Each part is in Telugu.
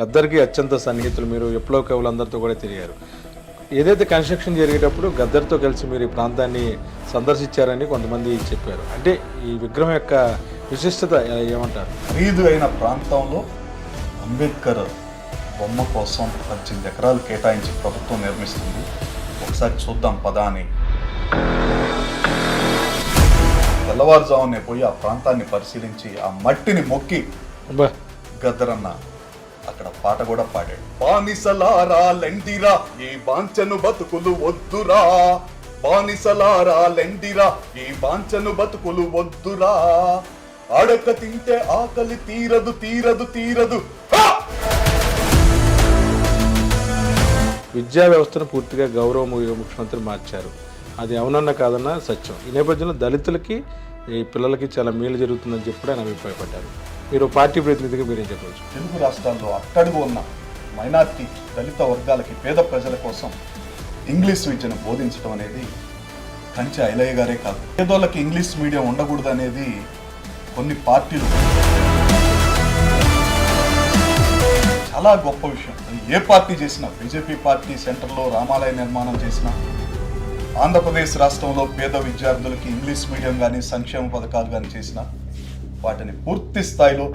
గద్దర్కి అత్యంత సన్నిహితులు మీరు విప్లవ కవులందరితో కూడా తిరిగారు. ఏదైతే కన్స్ట్రక్షన్ జరిగేటప్పుడు గద్దర్తో కలిసి మీరు ఈ ప్రాంతాన్ని సందర్శించారని కొంతమంది చెప్పారు. అంటే ఈ విగ్రహం యొక్క విశిష్టత ఏమంటారు? ఖరీదు అయిన ప్రాంతంలో అంబేద్కర్ బొమ్మ కోసం పద్దెనిమిది ఎకరాలు కేటాయించి ప్రభుత్వం నిర్మిస్తుంది. ఒకసారి చూద్దాం పదా అని. తెల్లవారుజామునే పోయి ఆ ప్రాంతాన్ని పరిశీలించి ఆ మట్టిని మొక్కి గద్దరన్న అక్కడ పాట కూడా పాడాడు. బానిసలారా లెండిరా ఈ బాంచను బతుకులు వద్దురా. బానిసలారా లెండిరా ఈ బాంచను బతుకులు వద్దురా. అడక తింటే ఆకలి తీరదు తీరదు తీరదు. విద్యా వ్యవస్థను పూర్తిగా గౌరవ ముఖ్యమంత్రి మార్చారు. అది అవునన్నా కాదన్నా సత్యం. ఈ నేపథ్యంలో దళితులకి ఈ పిల్లలకి చాలా మేలు జరుగుతుందని చెప్పి ఆయన అభిప్రాయపడ్డారు. మీరు పార్టీ ప్రతినిధిగా మీరేం చెప్పవచ్చు. తెలుగు రాష్ట్రాల్లో అట్టడుగు ఉన్న మైనార్టీ దళిత వర్గాలకి పేద ప్రజల కోసం ఇంగ్లీష్ విద్యను బోధించడం అనేది కంచి ఐలయ్య గారే కాదు. పేదోళ్ళకి ఇంగ్లీష్ మీడియం ఉండకూడదు అనేది కొన్ని పార్టీలు. చాలా గొప్ప విషయం. ఏ పార్టీ చేసినా బీజేపీ పార్టీ సెంటర్లో రామాలయ నిర్మాణం చేసినా ఆంధ్రప్రదేశ్ రాష్ట్రంలో పేద విద్యార్థులకి ఇంగ్లీష్ మీడియం కానీ సంక్షేమ పథకాలు కానీ చేసినా వాటిని పూర్తి స్థాయిలో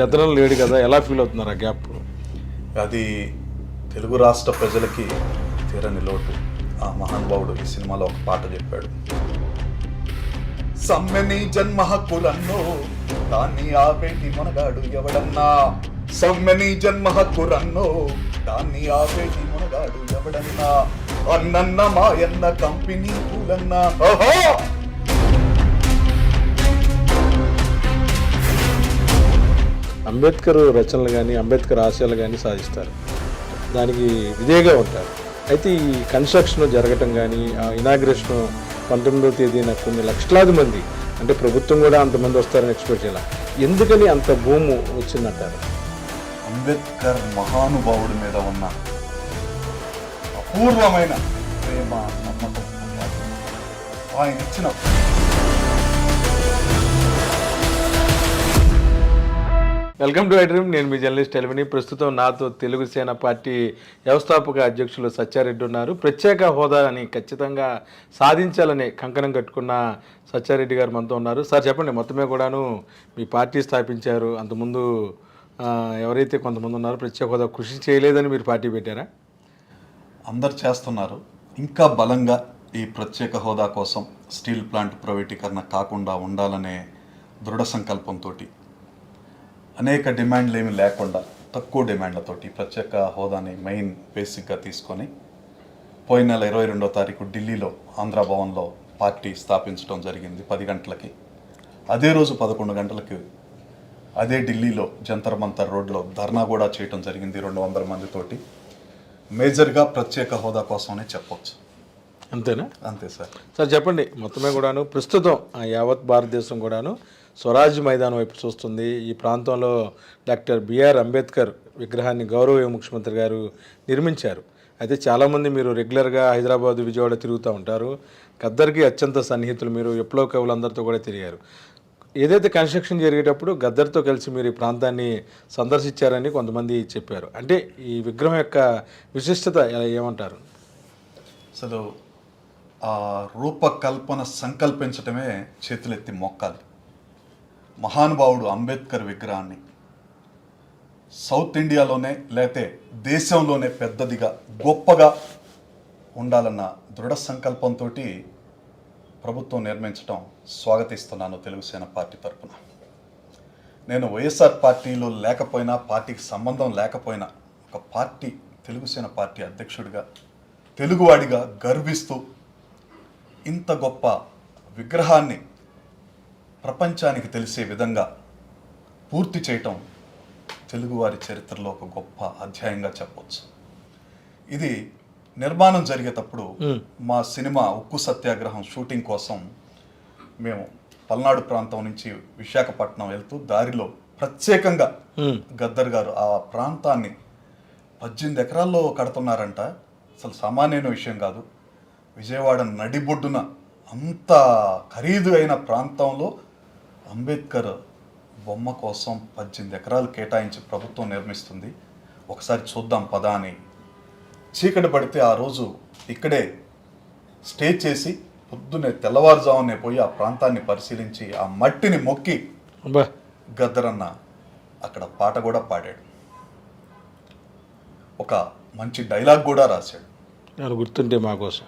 గతంలో లేడు కదా ఎలా ఫీల్ అవుతున్నారు ఆ గ్యాప్ అది తెలుగు రాష్ట్ర ప్రజలకి తీరని లోటు. ఆ మహానుభావుడు ఈ సినిమాలో ఒక పాట చెప్పాడు. సమ్మెని జన్మ హక్కులన్నో దాన్ని ఆపేటి మనగాడు ఎవడన్నా? సమ్మెని జన్మ హక్కులన్నో దాన్ని ఆపేటి మనగాడు ఎవడన్నా? అన్నన్న మాయన్న కంపెనీ పూలన్నా. ఓహో! అంబేద్కర్ రచనలు కానీ అంబేద్కర్ ఆశయాలు కానీ సాధిస్తారు. దానికి విధేయగా ఉంటారు. అయితే ఈ కన్స్ట్రక్షన్ జరగటం కానీ ఇనాగ్రేషన్ పంతొమ్మిదవ తేదీన కొన్ని లక్షలాది మంది అంటే ప్రభుత్వం కూడా అంతమంది వస్తారని ఎక్స్పెక్ట్ చేయాలి? ఎందుకని అంత భూము వచ్చిందంటారు? అంబేద్కర్ మహానుభావుడి మీద ఉన్న అపూర్వమైన ప్రేమ నమ్మకం ఆయన ఇచ్చిన వెల్కమ్ టు ఐడ్రీమ్. నేను మీ జర్నలిస్ట్ ఎలిమిని. ప్రస్తుతం నాతో తెలుగు సేన పార్టీ వ్యవస్థాపక అధ్యక్షులు సత్యారెడ్డి ఉన్నారు. ప్రత్యేక హోదాని ఖచ్చితంగా సాధించాలని కంకణం కట్టుకున్న సత్యారెడ్డి గారు మనతో ఉన్నారు. సార్ చెప్పండి మొత్తమే కూడాను మీ పార్టీ స్థాపించారు. అంతకుముందు ఎవరైతే కొంతమంది ఉన్నారో ప్రత్యేక హోదా కృషి చేయలేదని మీరు పార్టీ పెట్టారా? అందరు చేస్తున్నారు. ఇంకా బలంగా ఈ ప్రత్యేక హోదా కోసం స్టీల్ ప్లాంట్ ప్రైవేటీకరణ కాకుండా ఉండాలనే దృఢ సంకల్పంతో అనేక డిమాండ్లు ఏమీ లేకుండా తక్కువ డిమాండ్లతోటి ప్రత్యేక హోదాని మెయిన్ బేసిక్గా తీసుకొని పోయిన నెల ఇరవై రెండో తారీఖు ఢిల్లీలో ఆంధ్ర భవన్లో పార్టీ స్థాపించడం జరిగింది పది గంటలకి. అదే రోజు పదకొండు గంటలకి అదే ఢిల్లీలో జంతర్ మంతర్ రోడ్లో ధర్నా కూడా చేయటం జరిగింది రెండు వందల మందితోటి. మేజర్గా ప్రత్యేక హోదా కోసమనే చెప్పొచ్చు. అంతేనా? అంతే సార్. సార్ చెప్పండి. మొత్తమే కూడాను ప్రస్తుతం యావత్ భారతదేశం కూడాను స్వరాజ్ మైదానం వైపు చూస్తుంది. ఈ ప్రాంతంలో డాక్టర్ బిఆర్ అంబేద్కర్ విగ్రహాన్ని గౌరవ ముఖ్యమంత్రి గారు నిర్మించారు. అయితే చాలామంది మీరు రెగ్యులర్గా హైదరాబాద్ విజయవాడ తిరుగుతూ ఉంటారు. గద్దర్కి అత్యంత సన్నిహితులు మీరు ఎప్పుడో కవులందరితో కూడా తిరిగారు. ఏదైతే కన్స్ట్రక్షన్ జరిగేటప్పుడు గద్దర్తో కలిసి మీరు ఈ ప్రాంతాన్ని సందర్శించారని కొంతమంది చెప్పారు. అంటే ఈ విగ్రహం యొక్క విశిష్టత ఏమంటారు? అసలు ఆ రూపకల్పన సంకల్పించటమే చేతులెత్తి మొక్కాలి. మహానుభావుడు అంబేద్కర్ విగ్రహాన్ని సౌత్ ఇండియాలోనే లేతే దేశంలోనే పెద్దదిగా గొప్పగా ఉండాలన్న దృఢ సంకల్పంతో ప్రభుత్వం నిర్మించడం స్వాగతిస్తున్నాను తెలుగుసేన పార్టీ తరఫున నేను వైఎస్ఆర్ పార్టీలో లేకపోయినా పార్టీకి సంబంధం లేకపోయినా ఒక పార్టీ తెలుగుసేన పార్టీ అధ్యక్షుడిగా తెలుగువాడిగా గర్విస్తూ ఇంత గొప్ప విగ్రహాన్ని ప్రపంచానికి తెలిసే విధంగా పూర్తి చేయటం తెలుగువారి చరిత్రలో ఒక గొప్ప అధ్యాయంగా చెప్పొచ్చు. ఇది నిర్మాణం జరిగేటప్పుడు మా. సినిమా ఉక్కు సత్యాగ్రహం షూటింగ్ కోసం మేము పల్నాడు ప్రాంతం నుంచి విశాఖపట్నం వెళ్తూ దారిలో ప్రత్యేకంగా గద్దర్ గారు ఆ ప్రాంతాన్ని పద్దెనిమిది ఎకరాల్లో కడుతున్నారంట. అసలు సామాన్యమైన విషయం కాదు. విజయవాడ నడిబొడ్డున అంత ఖరీదు అయిన ప్రాంతంలో అంబేద్కర్ బొమ్మ కోసం పద్దెనిమిది ఎకరాలు కేటాయించి ప్రభుత్వం నిర్మిస్తుంది. ఒకసారి చూద్దాం పదా అని. చీకటి పడితే ఆ రోజు ఇక్కడే స్టే చేసి పొద్దున్నే తెల్లవారుజామునే పోయి ఆ ప్రాంతాన్ని పరిశీలించి ఆ మట్టిని మొక్కి గద్దరన్న అక్కడ పాట కూడా పాడాడు. ఒక మంచి డైలాగ్ కూడా రాశాడు. గుర్తుంటే మా కోసం.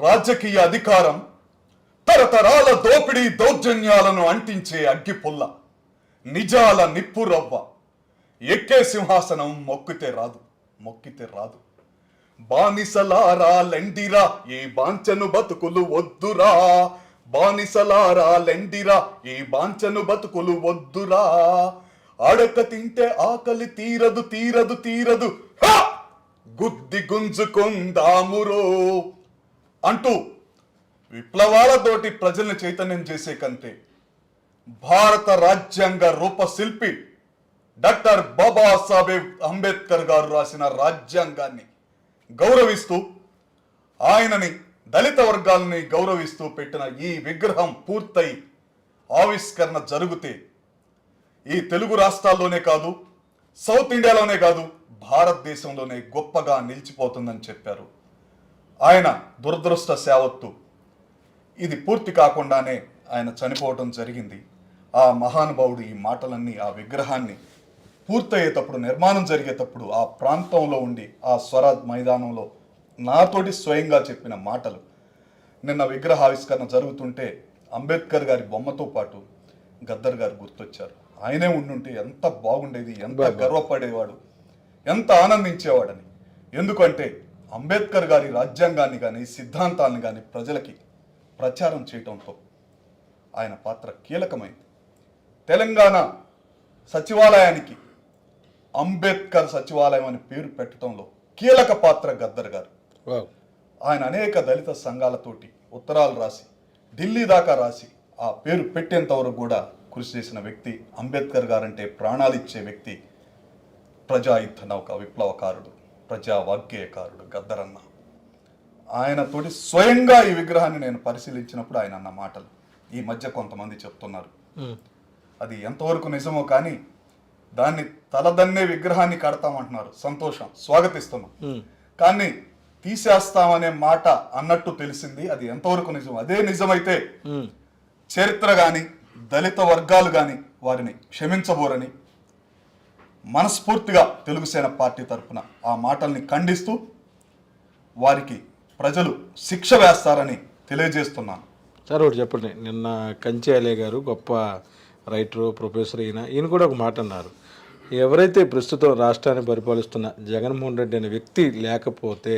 రాజకీయ అధికారం తరతరాల దోపిడీ దౌర్జన్యాలను అంటించే అగ్గిపుల్ల నిజాల నిప్పురవ్వ ఎక్కే సింహాసనం మొక్కితే రాదు మొక్కితే రాదు. బానిసలారా లెండిరా ఈ బాంచను బతుకులు వద్దురా. బానిసలారా లెండిరా ఈ బాంచను బతుకులు వద్దురా. అడక తింటే ఆకలి తీరదు తీరదు తీరదు. గుద్ది గుంజుకుందామురో అంటూ విప్లవాలతోటి ప్రజల్ని చైతన్యం చేసే కంటే భారత రాజ్యాంగ రూపశిల్పి డాక్టర్ బాబాసాహెబ్ అంబేద్కర్ గారు రాసిన రాజ్యాంగాన్ని గౌరవిస్తూ ఆయనని దళిత వర్గాలని గౌరవిస్తూ పెట్టిన ఈ విగ్రహం పూర్తయి ఆవిష్కరణ జరిగితే ఈ తెలుగు రాష్ట్రాల్లోనే కాదు సౌత్ ఇండియాలోనే కాదు భారతదేశంలోనే గొప్పగా నిలిచిపోతుందని చెప్పారు. ఆయన దురదృష్ట సేవత్తు ఇది పూర్తి కాకుండానే ఆయన చనిపోవటం జరిగింది. ఆ మహానుభావుడు ఈ మాటలన్నీ ఆ విగ్రహాన్ని పూర్తయ్యేటప్పుడు నిర్మాణం జరిగేటప్పుడు ఆ ప్రాంతంలో ఉండి ఆ స్వరాజ్ మైదానంలో నాతోటి స్వయంగా చెప్పిన మాటలు. నిన్న విగ్రహావిష్కరణ జరుగుతుంటే అంబేద్కర్ గారి బొమ్మతో పాటు గద్దర్ గారు గుర్తొచ్చారు. ఆయనే ఉండుంటే ఎంత బాగుండేది ఎంత గర్వపడేవాడు ఎంత ఆనందించేవాడని. ఎందుకంటే అంబేద్కర్ గారి రాజ్యాంగాన్ని కానీ సిద్ధాంతాలను కానీ ప్రజలకి ప్రచారం చేయటంతో ఆయన పాత్ర కీలకమైంది. తెలంగాణ సచివాలయానికి అంబేద్కర్ సచివాలయం అని పేరు పెట్టడంలో కీలక పాత్ర గద్దర్ గారు. ఆయన అనేక దళిత సంఘాలతోటి ఉత్తరాలు రాసి ఢిల్లీ దాకా రాసి ఆ పేరు పెట్టేంత వరకు కూడా కృషి చేసిన వ్యక్తి అంబేద్కర్ గారంటే ప్రాణాలు ఇచ్చే వ్యక్తి ప్రజాయుద్ధ నౌక విప్లవకారుడు ప్రజా వాగ్గేయకారుడు గద్దరన్న ఆయనతోటి స్వయంగా ఈ విగ్రహాన్ని నేను పరిశీలించినప్పుడు ఆయన అన్న మాటలు ఈ మధ్య కొంతమంది చెప్తున్నారు. అది ఎంతవరకు నిజమో కానీ దాన్ని తలదన్నే విగ్రహాన్ని కడతామంటున్నారు సంతోషం స్వాగతిస్తున్నాం. కానీ తీసేస్తామనే మాట అన్నట్టు తెలిసింది అది ఎంతవరకు నిజం అదే నిజమైతే. చరిత్ర కానీ దళిత వర్గాలు కానీ వారిని క్షమించబోరని మనస్ఫూర్తిగా తెలుగు సేన పార్టీ తరఫున ఆ మాటల్ని ఖండిస్తూ వారికి ప్రజలు శిక్ష వేస్తారని తెలియజేస్తున్నాను. సార్ ఒకటి చెప్పండి. నిన్న కంచి అలే గారు గొప్ప రైటరు ప్రొఫెసర్ ఈయన ఈయన కూడా ఒక మాట అన్నారు. ఎవరైతే ప్రస్తుతం రాష్ట్రాన్ని పరిపాలిస్తున్న జగన్మోహన్ రెడ్డి అనే వ్యక్తి లేకపోతే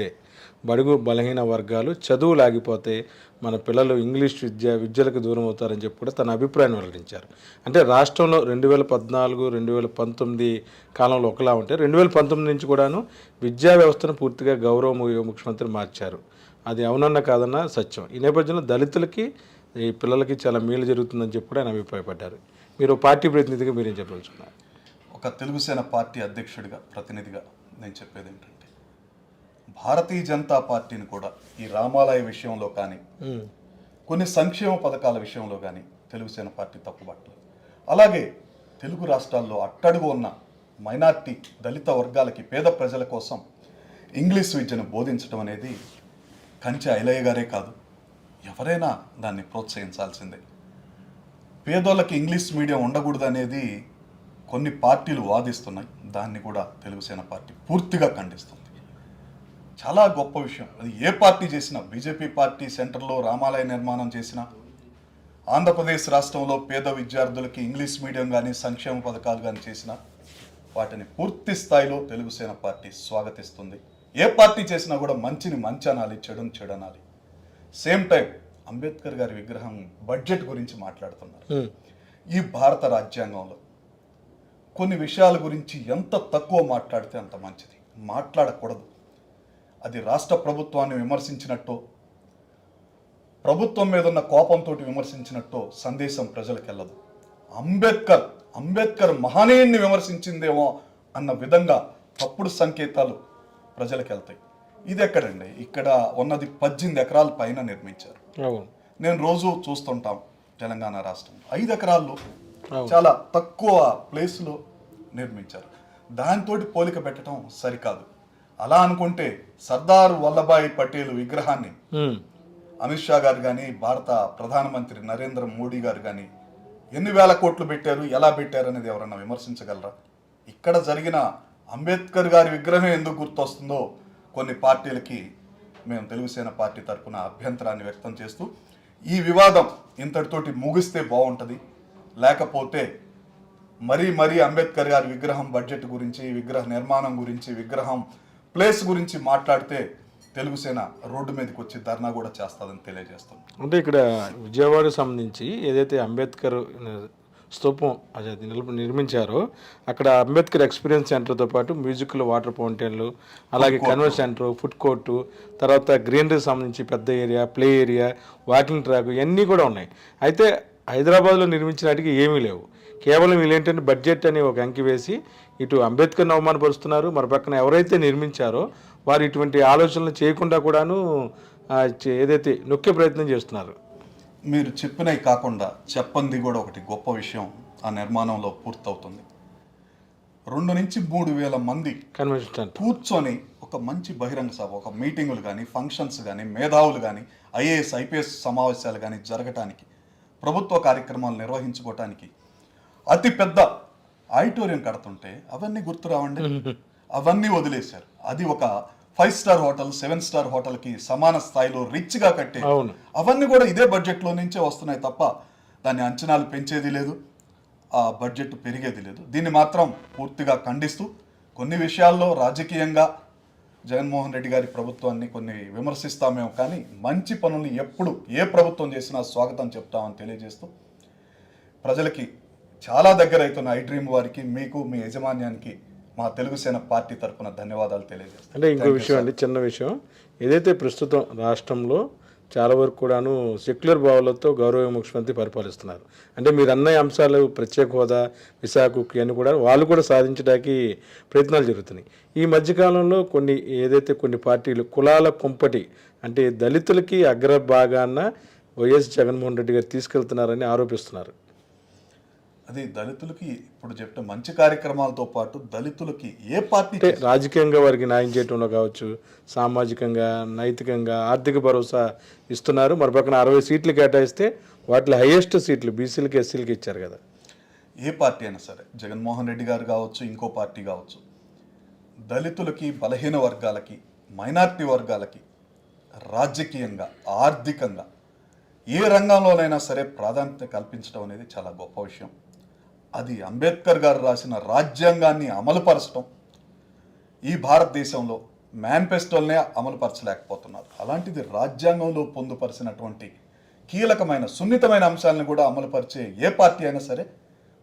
బడుగు బలహీన వర్గాలు చదువు లాగిపోతే మన పిల్లలు ఇంగ్లీష్ విద్య విద్యలకు దూరం అవుతారని చెప్పి కూడా తన అభిప్రాయం వెల్లడించారు. అంటే రాష్ట్రంలో రెండు వేల పద్నాలుగు రెండు వేల పంతొమ్మిది కాలంలో ఒకలా ఉంటే రెండు వేల పంతొమ్మిది నుంచి కూడాను విద్యా వ్యవస్థను పూర్తిగా గౌరవ ముఖ్యమంత్రి మార్చారు. అది అవునన్న కాదన్న సత్యం. ఈ నేపథ్యంలో దళితులకి ఈ పిల్లలకి చాలా మేలు జరుగుతుందని చెప్పి కూడా ఆయన అభిప్రాయపడ్డారు. మీరు పార్టీ ప్రతినిధిగా మీరేం చెప్పదలుచుకున్నారు? ఒక తెలుగు సేన పార్టీ అధ్యక్షుడిగా ప్రతినిధిగా నేను చెప్పేది ఏంటంటే భారతీయ జనతా పార్టీని కూడా ఈ రామాలయ విషయంలో కానీ కొన్ని సంక్షేమ పథకాల విషయంలో కానీ తెలుగు సేన పార్టీ తప్పుపట్టలేదు అలాగే తెలుగు రాష్ట్రాల్లో అట్టడుగు ఉన్న మైనార్టీ దళిత వర్గాలకి పేద ప్రజల కోసం ఇంగ్లీష్ విద్యను బోధించడం అనేది కంచె ఐలయ్య గారే కాదు ఎవరైనా దాన్ని ప్రోత్సహించాల్సిందే. పేదోళ్ళకి ఇంగ్లీష్ మీడియం ఉండకూడదు అనేది కొన్ని పార్టీలు వాదిస్తున్నాయి దాన్ని కూడా తెలుగు సేన పార్టీ పూర్తిగా ఖండిస్తుంది. చాలా గొప్ప విషయం. అది ఏ పార్టీ చేసినా బీజేపీ పార్టీ సెంటర్లో రామాలయ నిర్మాణం చేసినా ఆంధ్రప్రదేశ్ రాష్ట్రంలో పేద విద్యార్థులకి ఇంగ్లీష్ మీడియం కానీ సంక్షేమ పథకాలు కానీ చేసినా వాటిని పూర్తి స్థాయిలో తెలుగు సేన పార్టీ స్వాగతిస్తుంది. ఏ పార్టీ చేసినా కూడా మంచిని మంచి అనాలి చెడుని చెడు అనాలి సేమ్ టైం అంబేద్కర్ గారి విగ్రహం బడ్జెట్ గురించి మాట్లాడుతున్నారు. ఈ భారత రాజ్యాంగంలో కొన్ని విషయాల గురించి ఎంత తక్కువ మాట్లాడితే అంత మంచిది. మాట్లాడకూడదు. అది రాష్ట్ర ప్రభుత్వాన్ని విమర్శించినట్టు ప్రభుత్వం మీద ఉన్న కోపంతో విమర్శించినట్టు సందేశం ప్రజలకు వెళ్ళదు అంబేద్కర్ అంబేద్కర్ మహనీయుణ్ణి విమర్శించిందేమో అన్న విధంగా తప్పుడు సంకేతాలు ప్రజలకు వెళ్తాయి ఇది ఎక్కడండి? ఇక్కడ ఉన్నది పద్దెనిమిది ఎకరాల పైన నిర్మించారు. నేను రోజు చూస్తుంటాం తెలంగాణ రాష్ట్రం ఐదు ఎకరాల్లో. చాలా తక్కువ ప్లేస్లో నిర్మించారు. దాంతో పోలిక పెట్టడం సరికాదు. అలా అనుకుంటే సర్దార్ వల్లభాయ్ పటేల్ విగ్రహాన్ని. అమిత్ షా గారు కానీ భారత ప్రధానమంత్రి నరేంద్ర మోడీ గారు కానీ ఎన్ని వేల కోట్లు పెట్టారు ఎలా పెట్టారు అనేది ఎవరన్నా విమర్శించగలరా ఇక్కడ జరిగిన అంబేద్కర్ గారి విగ్రహం ఎందుకు గుర్తొస్తుందో కొన్ని పార్టీలకి మేము తెలుగుసేన పార్టీ తరపున అభ్యంతరాన్ని వ్యక్తం చేస్తూ ఈ వివాదం ఇంతటితోటి ముగిస్తే బాగుంటుంది లేకపోతే మరీ మరీ అంబేద్కర్ గారి విగ్రహం బడ్జెట్ గురించి విగ్రహ నిర్మాణం గురించి విగ్రహం ప్లేస్ గురించి మాట్లాడితే తెలుగుసేన రోడ్డు మీదకి వచ్చి ధర్నా కూడా చేస్తుందని తెలియజేస్తుంది అంటే ఇక్కడ విజయవాడకు సంబంధించి ఏదైతే అంబేద్కర్ స్తూపం అదే నిర్మించారో అక్కడ అంబేద్కర్ ఎక్స్పీరియన్స్ సెంటర్తో పాటు మ్యూజికల్ వాటర్ ఫౌంటైన్లు అలాగే కన్వెన్షన్ సెంటర్ ఫుడ్ కోర్టు తర్వాత గ్రీనరీ సంబంధించి పెద్ద area play area walking track ఇవన్నీ కూడా ఉన్నాయి. అయితే హైదరాబాద్లో నిర్మించినట్టుగా ఏమీ లేవు. కేవలం వీళ్ళు ఏంటంటే బడ్జెట్ అని ఒక అంకి వేసి ఇటు అంబేద్కర్ని అవమానపరుస్తున్నారు. మరి పక్కన ఎవరైతే నిర్మించారో వారు ఇటువంటి ఆలోచనలు చేయకుండా కూడాను ఏదైతే నొక్కే ప్రయత్నం చేస్తున్నారు. మీరు చెప్పినవి కాకుండా చెప్పంది కూడా ఒకటి గొప్ప విషయం. ఆ నిర్మాణంలో పూర్తవుతుంది. రెండు నుంచి మూడు వేల మంది కన్వెన్షన్ కూర్చొని ఒక మంచి బహిరంగ సభ ఒక మీటింగులు కానీ ఫంక్షన్స్ కానీ మేధావులు కానీ ఐఏఎస్ ఐపీఎస్ సమావేశాలు కానీ జరగటానికి ప్రభుత్వ కార్యక్రమాలు నిర్వహించుకోవటానికి అతి పెద్ద ఆడిటోరియం కడుతుంటే అవన్నీ గుర్తు రావండి. అవన్నీ వదిలేశారు. అది ఒక five star hotel seven star హోటల్కి సమాన స్థాయిలో రిచ్గా కట్టే అవును. అవన్నీ కూడా ఇదే బడ్జెట్లో నుంచే వస్తున్నాయి తప్ప దాని అంచనాలు పెంచేది లేదు. ఆ బడ్జెట్ పెరిగేది లేదు. దీన్ని మాత్రం పూర్తిగా ఖండిస్తూ కొన్ని విషయాల్లో రాజకీయంగా జగన్మోహన్ రెడ్డి గారి ప్రభుత్వాన్ని కొన్ని విమర్శిస్తామేమో కానీ మంచి పనులు ఎప్పుడు ఏ ప్రభుత్వం చేసినా స్వాగతం చెప్తామని తెలియజేస్తూ ప్రజలకి చాలా దగ్గర అవుతున్న ఐ డ్రీమ్ వారికి మీకు మీ యజమాన్యానికి మా తెలుగు సేన పార్టీ తరపున ధన్యవాదాలు తెలియజేస్తాను. అంటే ఇంకో విషయం అండి చిన్న విషయం. ఏదైతే ప్రస్తుతం రాష్ట్రంలో చాలా వరకు కూడాను సెక్యులర్ భావాలతో గౌరవ ముఖ్యమంత్రి పరిపాలిస్తున్నారు. అంటే మీరు అన్న అంశాలు ప్రత్యేక హోదా విశాఖకి అని కూడా వాళ్ళు కూడా సాధించడానికి ప్రయత్నాలు జరుగుతున్నాయి. ఈ మధ్యకాలంలో కొన్ని ఏదైతే కొన్ని పార్టీలు కులాల కుంపటి అంటే దళితులకి అగ్రభాగాన వైఎస్ జగన్మోహన్ రెడ్డి గారు తీసుకెళ్తున్నారని ఆరోపిస్తున్నారు. అది దళితులకి ఇప్పుడు చెప్పిన మంచి కార్యక్రమాలతో పాటు దళితులకి ఏ పార్టీ రాజకీయంగా వారికి న్యాయం చేయటంలో కావచ్చు సామాజికంగా నైతికంగా ఆర్థిక భరోసా ఇస్తున్నారు. మరి పక్కన అరవై సీట్లు కేటాయిస్తే వాటిలో హైయెస్ట్ సీట్లు బీసీలకి ఎస్సీలకి ఇచ్చారు కదా. ఏ పార్టీ అయినా సరే జగన్మోహన్ రెడ్డి గారు కావచ్చు ఇంకో పార్టీ కావచ్చు దళితులకి బలహీన వర్గాలకి మైనారిటీ వర్గాలకి రాజకీయంగా ఆర్థికంగా ఏ రంగంలోనైనా సరే ప్రాధాన్యత కల్పించడం అనేది చాలా గొప్ప విషయం. అది అంబేద్కర్ గారు రాసిన రాజ్యాంగాన్ని అమలుపరచడం. ఈ భారతదేశంలో మేనిఫెస్టోల్నే అమలుపరచలేకపోతున్నారు. అలాంటిది రాజ్యాంగంలో పొందుపరిచినటువంటి కీలకమైన సున్నితమైన అంశాలను కూడా అమలుపరిచే ఏ పార్టీ అయినా సరే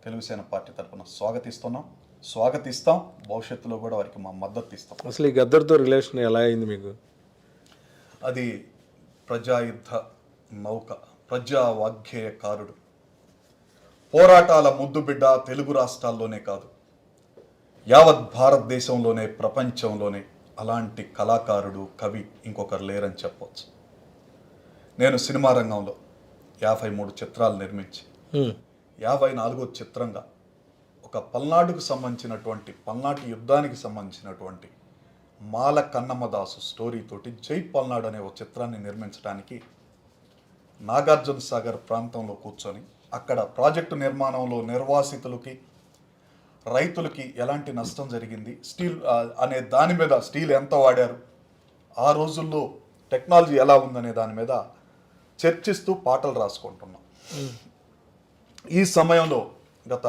తెలుగుసేన పార్టీ తరఫున స్వాగతిస్తున్నాం. స్వాగతిస్తాం. భవిష్యత్తులో కూడా వారికి మా మద్దతు ఇస్తాం. అసలు ఈ గద్దర్తో రిలేషన్ ఎలా అయింది మీకు? అది ప్రజాయుద్ధ నౌక ప్రజా వాగ్గేయకారుడు పోరాటాల ముద్దుబిడ్డ తెలుగు రాష్ట్రాల్లోనే కాదు యావత్ భారతదేశంలోనే ప్రపంచంలోనే అలాంటి కళాకారుడు కవి ఇంకొకరు లేరని చెప్పవచ్చు నేను సినిమా రంగంలో యాభై మూడు చిత్రాలు నిర్మించి. యాభై నాలుగో చిత్రంగా ఒక పల్నాడుకు సంబంధించినటువంటి పల్నాటి యుద్ధానికి సంబంధించినటువంటి మాల కన్నమ్మదాసు స్టోరీతోటి జై పల్నాడు అనే ఒక చిత్రాన్ని నిర్మించడానికి నాగార్జున సాగర్ ప్రాంతంలో కూర్చొని అక్కడ ప్రాజెక్టు నిర్మాణంలో నిర్వాసితులకి రైతులకి ఎలాంటి నష్టం జరిగింది? స్టీల్ అనే దాని మీద స్టీల్ ఎంత వాడారు? ఆ రోజుల్లో టెక్నాలజీ ఎలా ఉందనే దాని మీద చర్చిస్తూ పాటలు రాసుకుంటున్నాం. ఈ సమయంలో గత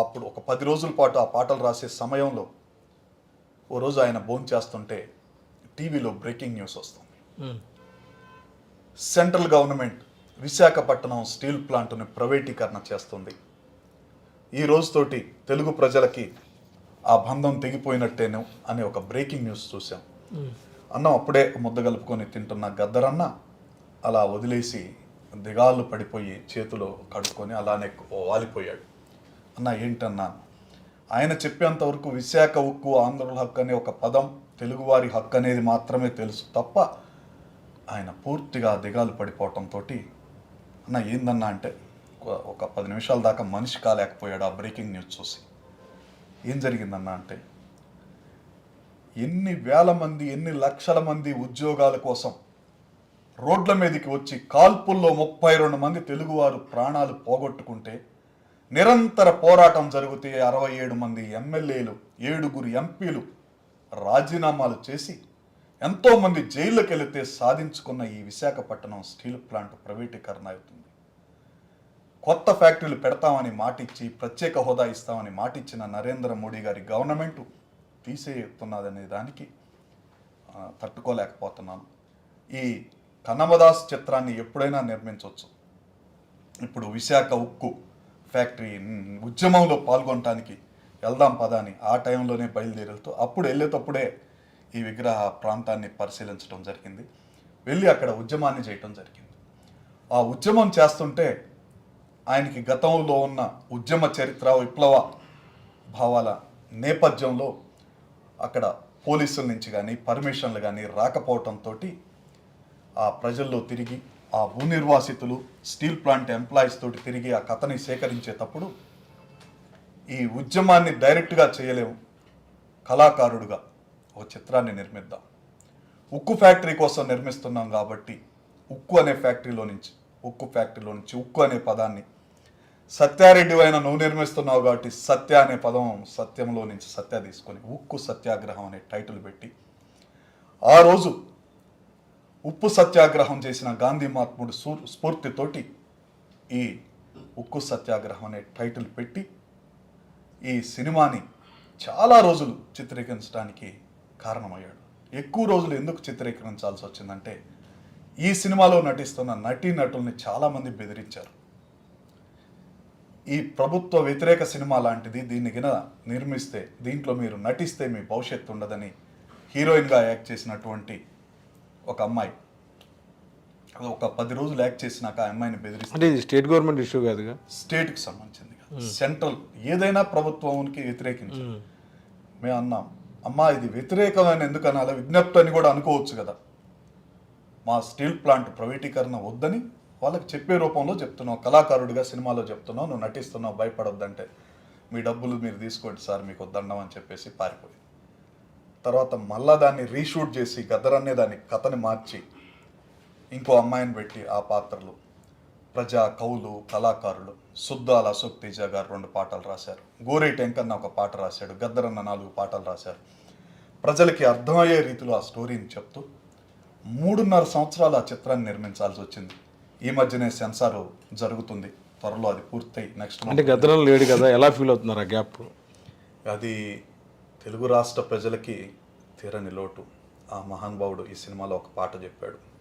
అప్పుడు ఒక పది రోజుల పాటు ఆ పాటలు రాసే సమయంలో ఓ రోజు ఆయన భోజనం చేస్తుంటే టీవీలో బ్రేకింగ్ న్యూస్ వస్తుంది. సెంట్రల్ గవర్నమెంట్ విశాఖపట్నం స్టీల్ ప్లాంట్ను ప్రైవేటీకరణ చేస్తుంది. ఈ రోజుతోటి తెలుగు ప్రజలకి ఆ బంధం తెగిపోయినట్టేను అనే ఒక బ్రేకింగ్ న్యూస్ చూసాం అన్నం అప్పుడే ముద్ద కలుపుకొని తింటున్న గద్దరన్న అలా వదిలేసి దిగాళ్ళు పడిపోయి చేతిలో కడుక్కొని అలానే వాలిపోయాడు. అన్న ఏంటన్నా? ఆయన చెప్పేంతవరకు విశాఖ ఉక్కు ఆంధ్రుల హక్కు అనే ఒక పదం తెలుగువారి హక్కు అనేది మాత్రమే తెలుసు తప్ప ఆయన పూర్తిగా దిగాలు పడిపోవటంతో అన్న ఏందన్నా అంటే ఒక- పది నిమిషాల దాకా మనిషి కాలేకపోయాడు ఆ బ్రేకింగ్ న్యూస్ చూసి. ఏం జరిగిందన్న అంటే ఎన్ని వేల మంది ఎన్ని లక్షల మంది ఉద్యోగాల కోసం రోడ్ల మీదకి వచ్చి కాల్పుల్లో ముప్పై రెండు మంది తెలుగువారు ప్రాణాలు పోగొట్టుకుంటే నిరంతర పోరాటం జరిగితే అరవై ఏడు మంది ఎమ్మెల్యేలు ఏడుగురు ఎంపీలు రాజీనామాలు చేసి ఎంతోమంది జైళ్ళకి వెళితే సాధించుకున్న ఈ విశాఖపట్నం స్టీల్ ప్లాంట్ ప్రైవేటీకరణ అవుతుంది. కొత్త ఫ్యాక్టరీలు పెడతామని మాటిచ్చి ప్రత్యేక హోదా ఇస్తామని మాటిచ్చిన నరేంద్ర మోడీ గారి గవర్నమెంట్ తీసేస్తున్నదనే దానికి తట్టుకోలేకపోతున్నాను. ఈ కన్నమదాస్ చిత్రాన్ని ఎప్పుడైనా నిర్మించవచ్చు ఇప్పుడు విశాఖ ఉక్కు ఫ్యాక్టరీ ఉద్యమంలో పాల్గొనటానికి వెళ్దాం పదా అని ఆ టైంలోనే బయలుదేరుతూ అప్పుడు వెళ్ళేటప్పుడే ఈ విగ్రహ ప్రాంతాన్ని పరిశీలించడం జరిగింది. వెళ్ళి అక్కడ ఉద్యమాన్ని చేయటం జరిగింది. ఆ ఉద్యమం చేస్తుంటే ఆయనకి గతంలో ఉన్న ఉద్యమ చరిత్ర విప్లవ భావాల నేపథ్యంలో అక్కడ పోలీసుల నుంచి కానీ పర్మిషన్లు కానీ రాకపోవటంతో ఆ ప్రజల్లో తిరిగి ఆ భూ నిర్వాసితులు స్టీల్ ప్లాంట్ ఎంప్లాయీస్ తోటి తిరిగి ఆ కథని సేకరించేటప్పుడు ఈ ఉద్యమాన్ని డైరెక్ట్గా చేయలేము కళాకారుడుగా ఒక చిత్రాన్ని నిర్మిద్దాం. ఉక్కు ఫ్యాక్టరీ కోసం నిర్మిస్తున్నాం కాబట్టి ఉక్కు అనే ఫ్యాక్టరీలో నుంచి ఉక్కు ఫ్యాక్టరీలో నుంచి ఉక్కు అనే పదాన్ని సత్యారెడ్డి అయిన నువ్వు నిర్మిస్తున్నావు కాబట్టి సత్య అనే పదం సత్యంలో నుంచి సత్య తీసుకొని ఉక్కు సత్యాగ్రహం అనే టైటిల్ పెట్టి ఆ రోజు ఉప్పు సత్యాగ్రహం చేసిన గాంధీ మహాత్ముడు స్ఫూర్తితోటి ఈ ఉక్కు సత్యాగ్రహం అనే టైటిల్ పెట్టి ఈ సినిమాని చాలా రోజులు చిత్రీకరించడానికి కారణమయ్యాడు. ఎక్కువ రోజులు ఎందుకు చిత్రీకరించాల్సి వచ్చిందంటే ఈ సినిమాలో నటిస్తున్న నటీ నటుల్ని చాలామంది బెదిరించారు. ఈ ప్రభుత్వ వ్యతిరేక సినిమా లాంటిది దీన్ని గిన నిర్మిస్తే దీంట్లో మీరు నటిస్తే మీ భవిష్యత్తు ఉండదని హీరోయిన్గా యాక్ట్ చేసినటువంటి ఒక అమ్మాయి. అది ఒక పది రోజులు యాక్ట్ చేసినాక ఆ అమ్మాయిని బెదిరిస్తే స్టేట్ గవర్నమెంట్ ఇష్యూ కాదుగా? స్టేట్కి సంబంధించింది కాదు. సెంట్రల్ ఏదైనా ప్రభుత్వానికి వ్యతిరేకించి మేము అన్నాం. అమ్మా ఇది వ్యతిరేకమైన ఎందుకు అనాలి? విజ్ఞప్తి అని కూడా అనుకోవచ్చు కదా. మా స్టీల్ ప్లాంట్ ప్రైవేటీకరణ వద్దని వాళ్ళకి చెప్పే రూపంలో చెప్తున్నావు కళాకారుడిగా సినిమాలో చెప్తున్నావు నువ్వు నటిస్తున్నావు భయపడొద్దంటే. మీ డబ్బులు మీరు తీసుకోండి సార్ మీకు వద్దండం అని చెప్పేసి పారిపోయింది తర్వాత మళ్ళా దాన్ని రీషూట్ చేసి గద్దరన్నే దాన్ని కథని మార్చి ఇంకో అమ్మాయిని పెట్టి ఆ పాత్రలు ప్రజా కవులు కళాకారులు సుద్దాల అశోక్ తేజ గారు రెండు పాటలు రాశారు. గోరే టెంకన్న ఒక పాట రాశాడు. గద్దరన్న నాలుగు పాటలు రాశారు. ప్రజలకి అర్థమయ్యే రీతిలో ఆ స్టోరీని చెప్తూ మూడున్నర సంవత్సరాలు ఆ చిత్రాన్ని నిర్మించాల్సి వచ్చింది. ఈ మధ్యనే సెన్సార్ జరుగుతుంది. త్వరలో అది పూర్తయి నెక్స్ట్ అంటే గతంలో లేడు కదా ఎలా ఫీల్ అవుతున్నారు ఆ గ్యాప్ అది తెలుగు రాష్ట్ర ప్రజలకి తీరని లోటు. ఆ మహానుభావుడు ఈ సినిమాలో ఒక పాట చెప్పాడు.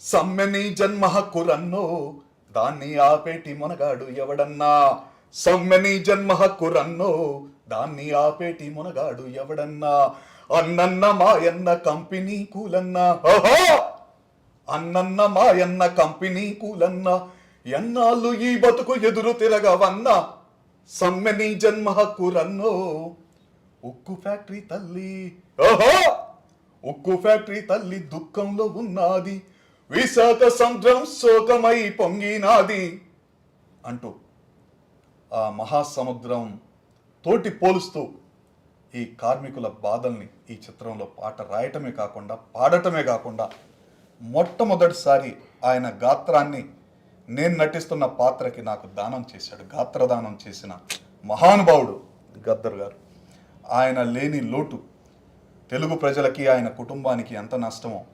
సమ్మెని జన్మ హక్కురన్నో దాన్ని ఆపేటి మునగాడు ఎవడన్నా? సమ్మెని జన్మ హక్కురన్నో దాన్ని ఆపేటి మునగాడు ఎవడన్నా? అన్నన్న మాయన్న కంపెనీ కూలన్నా? ఓహో! అన్నన్న మాయన్న కంపెనీ కూలన్న? ఎన్నాళ్ళు ఈ బతుకు ఎదురు తిరగవన్నా? సమ్మెని జన్మ హక్కురన్నో ఉక్కు ఫ్యాక్టరీ తల్లి. ఓహో! ఉక్కు ఫ్యాక్టరీ తల్లి దుఃఖంలో ఉన్నది. విశాఖ సముద్రం శోకమై పొంగినాది అంటూ ఆ మహాసముద్రం తోటి పోలుస్తూ ఈ కార్మికుల బాధల్ని ఈ చిత్రంలో పాట రాయటమే కాకుండా పాడటమే కాకుండా మొట్టమొదటిసారి ఆయన గాత్రాన్ని నేను నటిస్తున్న పాత్రకి నాకు దానం చేశాడు. గాత్రదానం చేసిన మహానుభావుడు గద్దర్ గారు. ఆయన లేని లోటు తెలుగు ప్రజలకి ఆయన కుటుంబానికి ఎంత నష్టమో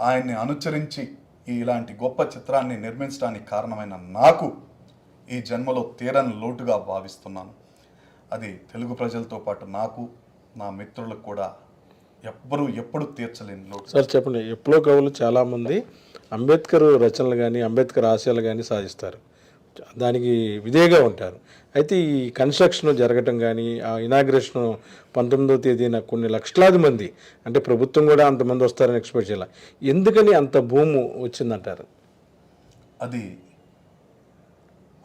ఆయన్ని అనుచరించి ఈ ఇలాంటి గొప్ప చిత్రాన్ని నిర్మించడానికి కారణమైన నాకు ఈ జన్మలో తీరని లోటుగా భావిస్తున్నాను. అది తెలుగు ప్రజలతో పాటు నాకు నా మిత్రులకు కూడా ఎవ్వరూ ఎప్పుడు తీర్చలేని లోటు. సార్ చెప్పండి. ఎప్పుడో కవులు చాలామంది అంబేద్కర్ రచనలు కానీ అంబేద్కర్ ఆశయాలు కానీ సాధిస్తారు. దానికి విధేయగా ఉంటారు. అయితే ఈ కన్స్ట్రక్షన్ జరగటం కానీ ఆ ఇనాగ్రేషన్ పంతొమ్మిదో తేదీన కొన్ని లక్షలాది మంది అంటే ప్రభుత్వం కూడా అంతమంది వస్తారని ఎక్స్పెక్ట్ చేయాలి. ఎందుకని అంత భూము వచ్చిందంటారు? అది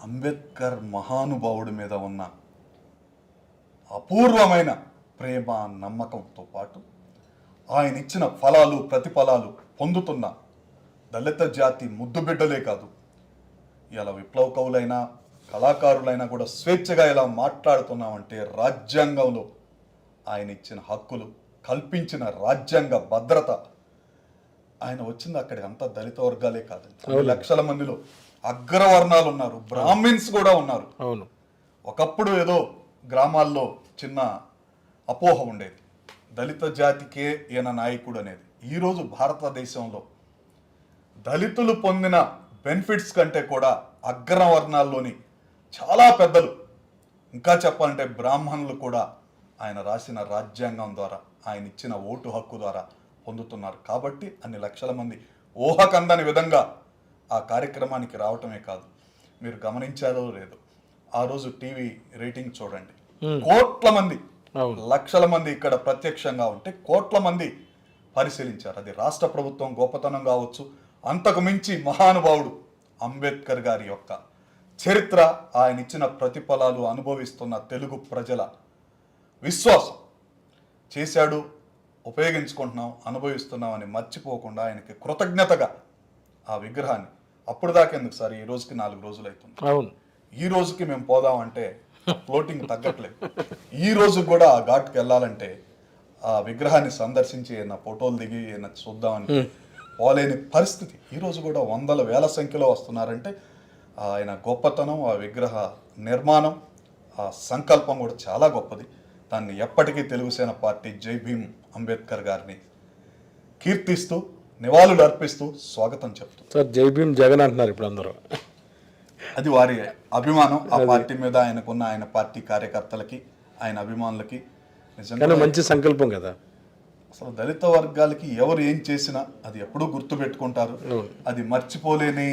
అంబేద్కర్ మహానుభావుడి మీద ఉన్న అపూర్వమైన ప్రేమ నమ్మకంతో పాటు ఆయన ఇచ్చిన ఫలాలు ప్రతిఫలాలు పొందుతున్న దళిత జాతి ముద్దుబిడ్డలే కాదు. ఇలా విప్లవ కవులైనా కళాకారులైనా కూడా స్వేచ్ఛగా ఇలా మాట్లాడుతున్నామంటే రాజ్యాంగంలో ఆయన ఇచ్చిన హక్కులు కల్పించిన రాజ్యాంగ భద్రత ఆయన వచ్చింది అక్కడికి అంతా దళిత వర్గాలే కొన్ని లక్షల మందిలో అగ్రవర్ణాలు ఉన్నారు. బ్రాహ్మిన్స్ కూడా ఉన్నారు. అవును. ఒకప్పుడు ఏదో గ్రామాల్లో చిన్న అపోహ ఉండేది. దళిత జాతికే ఈయన నాయకుడు అనేది. ఈరోజు భారతదేశంలో దళితులు పొందిన బెనిఫిట్స్ కంటే కూడా అగ్రవర్ణాల్లోని చాలా పెద్దలు ఇంకా చెప్పాలంటే బ్రాహ్మణులు కూడా ఆయన రాసిన రాజ్యాంగం ద్వారా ఆయన ఇచ్చిన ఓటు హక్కు ద్వారా పొందుతున్నారు. కాబట్టి అన్ని లక్షల మంది ఊహకందని విధంగా ఆ కార్యక్రమానికి రావటమే కాదు మీరు గమనించారో లేదో ఆ రోజు టీవీ రేటింగ్ చూడండి. కోట్ల మంది. లక్షల మంది ఇక్కడ ప్రత్యక్షంగా ఉంటే కోట్ల మంది పరిశీలించారు. అది రాష్ట్ర ప్రభుత్వం గొప్పతనం కావచ్చు అంతకు మించి మహానుభావుడు అంబేద్కర్ గారి యొక్క చరిత్ర ఆయన ఇచ్చిన ప్రతిఫలాలు అనుభవిస్తున్న తెలుగు ప్రజల విశ్వాసం చేశాడు ఉపయోగించుకుంటున్నాం అనుభవిస్తున్నాం అని మర్చిపోకుండా ఆయనకి కృతజ్ఞతగా ఆ విగ్రహాన్ని అప్పుడు దాకా ఎందుకు సార్? ఈ రోజుకి నాలుగు రోజులు అవుతుంది. అవును. ఈ రోజుకి మేము పోదామంటే ఫ్లోటింగ్ తగ్గట్లేదు. ఈ రోజు కూడా ఆ ఘాట్కి వెళ్ళాలంటే ఆ విగ్రహాన్ని సందర్శించి ఏమైనా ఫోటోలు దిగి ఏమైనా చూద్దామని పోలేని పరిస్థితి. ఈ రోజు కూడా వందల వేల సంఖ్యలో వస్తున్నారంటే ఆయన గొప్పతనం ఆ విగ్రహ నిర్మాణం ఆ సంకల్పం కూడా చాలా గొప్పది. దాన్ని ఎప్పటికీ తెలుగుసేన పార్టీ జై భీమ్ అంబేద్కర్ గారిని కీర్తిస్తూ నివాళులు అర్పిస్తూ స్వాగతం చెప్తూ. సార్ జై భీమ్ జగన్ అంటున్నారు ఇప్పుడు అందరూ. అది వారి అభిమానం. ఆ పార్టీ మీద ఆయనకున్న ఆయన పార్టీ కార్యకర్తలకి ఆయన అభిమానులకి నిజంగా మంచి సంకల్పం కదా. అసలు దళిత వర్గాలకి ఎవరు ఏం చేసినా అది ఎప్పుడూ గుర్తు పెట్టుకుంటారు. అది మర్చిపోలేని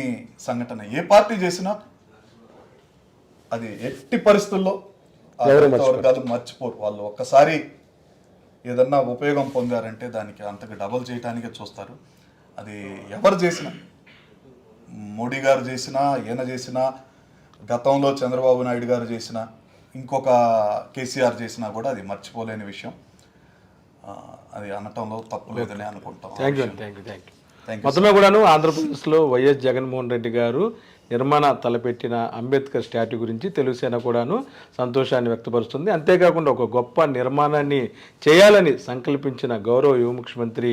సంఘటన. ఏ పార్టీ చేసినా అది ఎట్టి పరిస్థితుల్లో దళిత వర్గాలు మర్చిపోరు. వాళ్ళు ఒక్కసారి ఏదన్నా ఉపయోగం పొందారంటే దానికి అంతకు డబల్ చేయడానికే చూస్తారు. అది ఎవరు చేసినా మోడీ గారు చేసినా ఈయన చేసినా గతంలో చంద్రబాబు నాయుడు గారు చేసిన ఇంకొక కేసీఆర్ చేసినా కూడా అది మర్చిపోలేని విషయం. అది అనటంలో తప్పు లేదని అనుకుంటాం. Thank you thank you thank you Thank you, మొత్తమే కూడాను ఆంధ్రప్రదేశ్లో వైఎస్ జగన్మోహన్ రెడ్డి గారు నిర్మాణ తలపెట్టిన అంబేద్కర్ స్టాట్యూ గురించి తెలుగుసేన కూడాను సంతోషాన్ని వ్యక్తపరుస్తుంది. అంతేకాకుండా ఒక గొప్ప నిర్మాణాన్ని చేయాలని సంకల్పించిన గౌరవ యువ ముఖ్యమంత్రి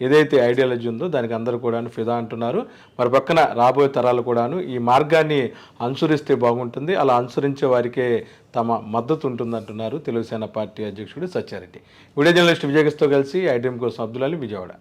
ఏదైతే ఐడియాలజీ ఉందో దానికి అందరూ కూడాను ఫిదా అంటున్నారు. మరి పక్కన రాబోయే తరాలు కూడాను ఈ మార్గాన్ని అనుసరిస్తే బాగుంటుంది. అలా అనుసరించే వారికే తమ మద్దతు ఉంటుందంటున్నారు తెలుగుసేన పార్టీ అధ్యక్షుడు సత్యారెడ్డి. వీడియో జర్నలిస్ట్ విజయగస్తో కలిసి ఐడిఎం కోసం అబ్దుల్ అలీ విజయవాడ.